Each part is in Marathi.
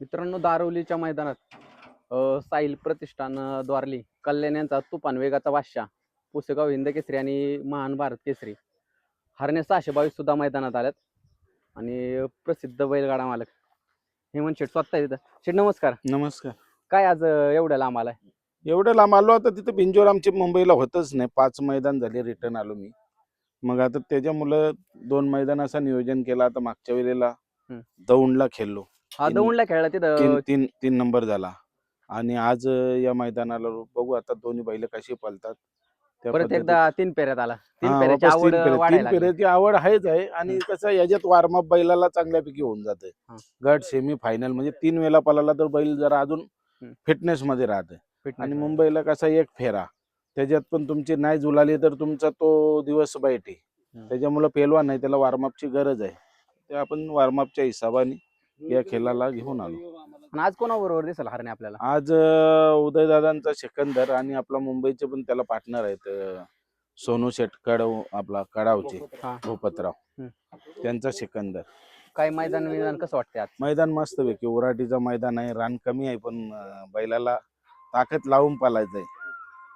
मित्रांनो दारवलीच्या मैदानात साहिल प्रतिष्ठान द्वारली कल्याण यांचा तुफान वेगाचा बादशाह पुसेगाव हिंद केसरी आणि महान भारत केसरी. हरणे सहाशे बावीस सुद्धा मैदानात आल्यात. आणि प्रसिद्ध बैलगाडा मालक हेमंत शेठ स्वतः तिथं. शेठ नमस्कार. नमस्कार. काय आज एवढ्या लांब आलाय? एवढं लांब आलो आता तिथं बिंजोर आमची मुंबईला होतच नाही. पाच मैदान झाले रिटर्न आलो मी. मग आता त्याच्यामुळं दोन मैदान असं नियोजन केलं आता मागच्या वेळेला. दौंडला खेळलो. हा तीन- दौंडला खेळला तिथं. तीन तीन तीन नंबर झाला. आणि आज अं, या मैदानाला बघू आता दोन्ही बैल कशी पळतात त्या परत पद्धतीत- एकदा तीन पेऱ्यात आला. तीन हा, पेऱ्याची वापस आवड तीन फेऱ्या- वाढायला तीन लागली. फेऱ्याची आवड आहेच आहे. आणि कसं याच्यात वॉर्मअप बैलाला चांगल्यापैकी होऊन जाते. हा. गट सेमी फायनल म्हणजे तीन वेळा पळाला तर बैल जरा अजून हम्म. फिटनेस मध्ये राहते. Fitness आणि मध्ये. मुंबईला कसा एक फेरा. त्याच्यात पण तुमची नाही जुलाली तर तुमचा तो दिवस हम्म. त्याच्यामुळे पेलवा नाही त्याला वॉर्मअपची गरज आहे. ते आपण वॉर्मअपच्या हिशोबाने या खेळाला घेऊन आलो. आणि आज कोणाबरोबर दिसेल हरणे आपल्याला? आज उदयदादांचा सेकंदर आणि आपला मुंबईचे पण त्याला पार्टनर आहेत अं, सोनू शेट कडव आपला कडावचे हा. भूपतराव. त्यांचा सेकंदर काय मैदान मैदान कसं वाटतंय आज? मैदान मस्त पैकी उराटीचं मैदान आहे रान कमी आहे पण अं, बैलाला ताकद लावून पालायचं आहे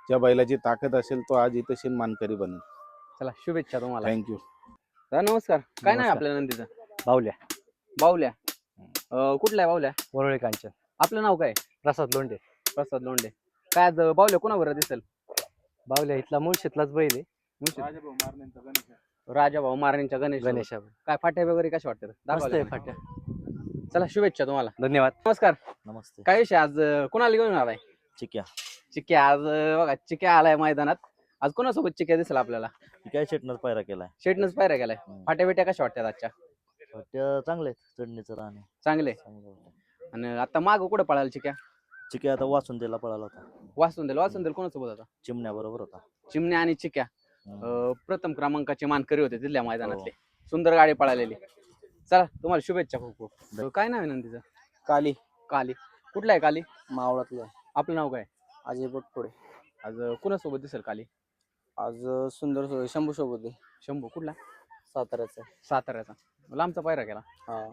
ज्या बैलाची ताकद असेल तो आज इथं मानकरी बनेल. चला शुभेच्छा तुम्हाला. थँक्यू दादा नमस्कार. काय नाही नमस्कार. आपल्या नंदीचं? बावल्या. बावल्या. कुठला आहे बावल्या? वरळी कांचन आपलं नाव काय? प्रसाद लोंढे. प्रसाद लोंढे. काय आज बावल्या कोणावर दिसेल? बावल्या इथला मुळशीतलाच बैल आहे. राजा भाऊ मारणींच्या गणेश गणेश. गणेशा. काय फाट्या वगैरे कशा वाटतात? मस्त दाखवायला आहे का? फाट्या. चला शुभेच्छा तुम्हाला. धन्यवाद. नमस्कार. नमस्ते. काय विषय आज अं, कोणाला घेऊन आलाय? चिक्या. चिक्या आज अं, बघा चिक्या आलाय मैदानात. आज कोणासोबत चिक्या दिसेल आपल्याला? काय शेटनच पायरा केलाय. शेटनच पायऱ्या गेलाय हम्म. फाट्या बिट्या कशा वाटतात आजच्या? फाट्या चांगले आहेत चढणीचं राहणे. चांगले चांगलं होतं. आणि आता माग कुठं पळाला चिक्या? चिक्या आता वाचून दिला पळाला होता. वासून दिल वासून दिल कोणासोबत होता? चिमण्या बरोबर होता. चिमण्या आणि चिक्या. हम्म. अं, प्रथम क्रमांकाचे मानकरी होते तिथल्या मैदानातले. हो. सुंदर गाडी पळालेली. चला तुम्हाला शुभेच्छा खूप खूप. अं, काय नाव आहे नंदीचं? काली. काली. कुठला आहे काली? मावळातलं आपलं नाव काय? अजय पोटपुडे आज अं, कुणासोबत दिसेल काली? आज सुंदर सो- शंभू सोबत आहे. शंभू कुठला? साताऱ्याचा साताऱ्याचा. लांबचा पायरा केला. हा.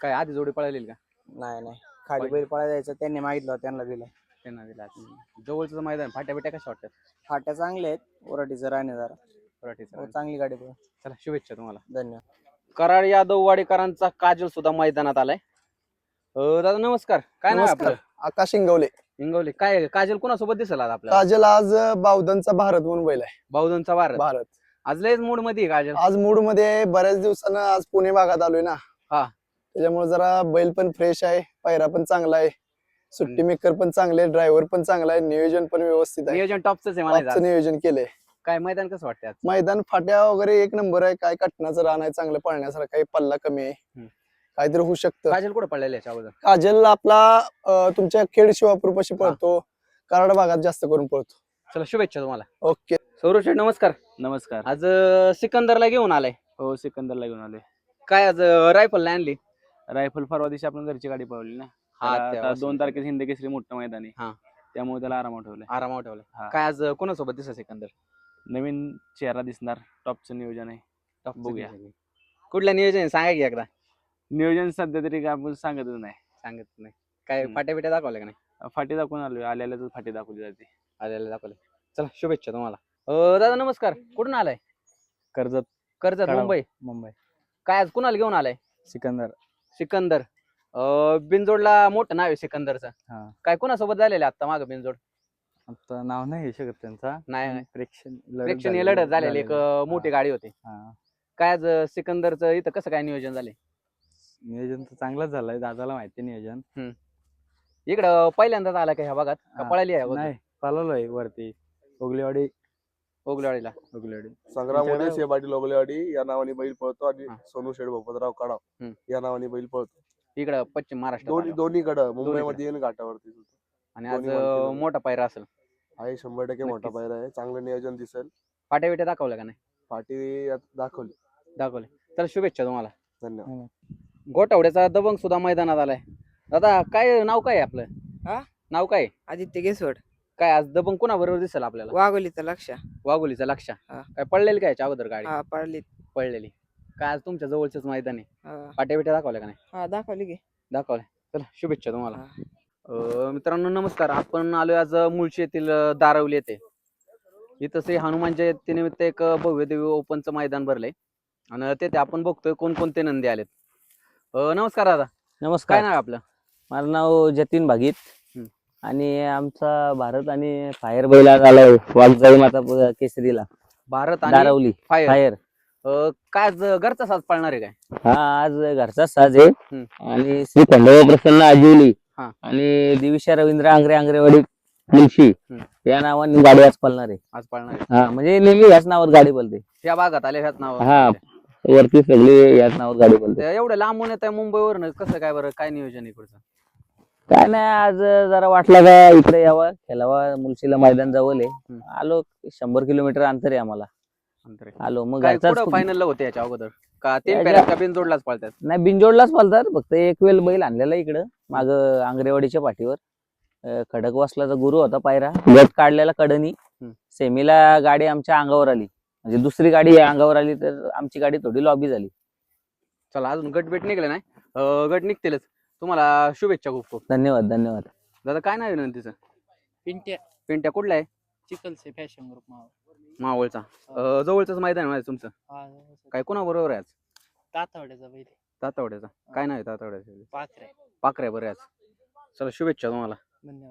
काय आधी जोडी पळालेली का? नाही नाही. खाली. बैल पळा द्यायचा त्यांनी मागितलं त्यांना दिलं. त्यांना दिला. जवळचं मैदान फाट्या बिट्या कशा वाटतात? फाट्या चांगल्या आहेत. ओराटीचं राहणे जरा. मराठीचं हो, चांगली गाडी पळ चला शुभेच्छा तुम्हाला. धन्यवाद. कराड यादव वाडेकरांचा काजल सुद्धा मैदानात आलाय. अं, दादा नमस्कार. काय नाव आहे नमस्कार. आपलं? आकाश इंगवले. इंगवले. काय काजल कोणासोबत दिसेल आज आपल्याला? काजल आज बावधनचा भारत म्हणून बैल आहे. बावधनचा वार भारत. आज लयच मूडमध्ये काजल आज मूडमध्ये बऱ्याच दिवसानं आज पुणे भागात आलोय ना. हा. त्याच्यामुळे जरा बैल पण फ्रेश आहे पायरा पण चांगला आहे सुट्टी मेकर पण चांगले ड्रायव्हर पण चांगला आहे नियोजन पण व्यवस्थित आहे. नियोजन टॉपच आहे. नियोजन केलंय. काय मैदान कसं वाटतंय आज? मैदान फाट्या वगैरे एक नंबर आहे काय कटनाचं रान आहे चांगलं पळण्यासारखं काही पल्ला कमी आहे. काहीतरी होऊ शकतं. काजल कुठं पडलेले काजल आपला तुमच्या खेड शिवापूर पाशी पळतो कराड भागात जास्त करून पळतो. चला शुभेच्छा तुम्हाला. ओके. सौरभ शेठ नमस्कार. नमस्कार. आज अं, सिकंदरला घेऊन आलाय. हो सिकंदरला घेऊन आले काय आज रायफल आणली? रायफल परवा दिवशी आपण घरची गाडी पळवली ना. हा, त्याला आता. दोन तारखेला हिंद केसरी मोठं मैदान हा. आहे त्यामुळे त्याला आरामात ठेवलंय. आरामावर ठेवलं हा. काय आज अं, कोणासोबत दिसत सिकंदर? नवीन चेहरा दिसणार. टॉपचं नियोजन आहे. टॉपचं बघूया. नियोजन. कुठल्या नियोजन आहे? सांगा की एकदा. नियोजन सध्या तरी काय आपण सांगतच नाही. सांगत नाही. काय हम्म. फाट्या बिट्या दाखवल्या का नाही? फाटी दाखवून आलो आल्याला फाटी दाखवली जाते. आलेल्या दाखवले चला शुभेच्छा तुम्हाला. अं, दादा नमस्कर. कुठून आलाय? कर्जत. कर्जत कळाव. मुंबई. मुंबई. काय आज कुणाला घेऊन आलाय? सिकंदर. सिकंदर. अं, बिनजोडला मोठं नाव आहे सिकंदरचं. हा. काय कुणासोबत झालेलं आता माग बिनजोड? आता नाव नाही घेऊ शकत त्यांचा. नाही नाही. प्रेक्षण प्रेक्षणीय लढत झालेली एक अं, मोठी गाडी होती. काय आज अं, सिकंदरचं इथं कसं काय नियोजन झाले नियोजन तर चांगलंच झालंय. दादाला माहिती नियोजन. इकडं पहिल्यांदाच आला का ह्या भागात? का हा. पळाली आहे? पळालोय वरती. ओगलेवाडी ओगलेवाडीला ओगलेवाडी संग्राम उदय शेबाटी लोगलेवाडी या नावाने बैल पळतो आणि हा. सोनू शेठ भोपतराव कडाव हम्म. या नावाने बैल पळतो. इकडं पश्चिम महाराष्ट्र दोन्ही दोन्हीकडं. मुंबईमध्ये आणि घाटावरती सुद्धा. आणि आज दोन्ही अं. मोठा पायरा असेल. आहे शंभर टक्के मोठा नक्कीच. पायरा आहे. चांगलं नियोजन दिसेल. फाट्या बिट्या दाखवल्या का नाही? पाठी आता दाखवली. दाखवले. तर शुभेच्छा तुम्हाला. धन्यवाद. गोटावड्याचा दबंग सुद्धा मैदानात आलाय. दादा काय नाव काय आहे आपलं? हा? नाव काय आहे? आदित्य गेसवड काय आज दबंग कोणा बरोबर दिसेल आपल्याला? वाघोलीचा लक्ष. वाघोलीचा लक्ष. हा. काय पडलेली काय याच्या अगोदर गाडी? हा पडली पडलेली. काय आज तुमच्या जवळचंच मैदान? आहे हा. फाट्या बिट्या दाखवल्या का नाही? हा, दाखवली की. दाखवल्या. चला शुभेच्छा तुम्हाला. अं, मित्रांनो नमस्कार. आपण आलोय आज मुळशी येथील अं, दारवली येथे. इथं श्री हनुमान जयंतीनिमित्त एक अं, भव्य दिव्य ओपनचं मैदान भरलंय. आणि तेथे आपण बघतोय कोणकोणते नंदी आलेत. अं, नमस्कार दादा. काय नमस्कार नाव आहे आपलं? माझं नाव जतीन भागीत. आणि आमचा भारत आणि फायर बैल आलाय वाघजाई माता केसरीला. भारत आणि दारवली. फायर. फायर. अं, काय आज घरचा साज पाळणार आहे काय? हा आज घरचा साज आहे. आणि श्री खंडोबा प्रसन्न आजिवली. हा. आणि दिविशा रवींद्र आंग्रे आंग्रेवाडी मुलशी. या नावाने गाडी आज पळणार आहे. आज पाळणार आहे. हा म्हणजे नेहमी ह्याच नावावर गाडी पळते. या भागात आले ह्याच नाव हा. वरती सगळी याच नावावर गाडी पळते. एवढं लांबून येत आहे मुंबईवरनं कसं काय बरं? काय नियोजन इकडचं? काय नाही आज जरा वाटलं का इकडे यावं खेळावा मुलशीला मैदान जवळ आहे. आलो शंभर किलोमीटर अंतर आहे आम्हाला. आलो मग फायनलला होते याच्या अगोदर? का याच्या- बिनजोडलाच पाळतात? नाही बिनजोडलाच पालतात फक्त एक वेळ बैल आणलेला इकडं माग आंग्रेवाडीच्या पाठीवर. अं, खडक वासलाचा गुरु होता पायरा. गट काढलेला कडनी. हम्म. सेमीला गाडी आमच्या अंगावर आली. म्हणजे दुसरी गाडी अंगावर आली तर आमची गाडी थोडी लॉबी झाली. चला अजून गट भेट निघले नाही? अं, गट निघतीलच. तुम्हाला शुभेच्छा खूप खूप. धन्यवाद धन्यवाद. दादा काय नाव आहे नंदीचं पिंट्या. पिंट्या कुठला आहे? चिकलचे फॅशन ग्रुप माव मावळचा. अं, जवळचंच मैदान आहे माझं तुमचं? हा काय कोणा बरोबर आहे आज? तातवड्याचा बैल तातवड्याचा. काय नाव आहे तातवड्याचं? पाखरे. पाकऱ्या बरं आहे आज. चला शुभेच्छा तुम्हाला. धन्यवाद.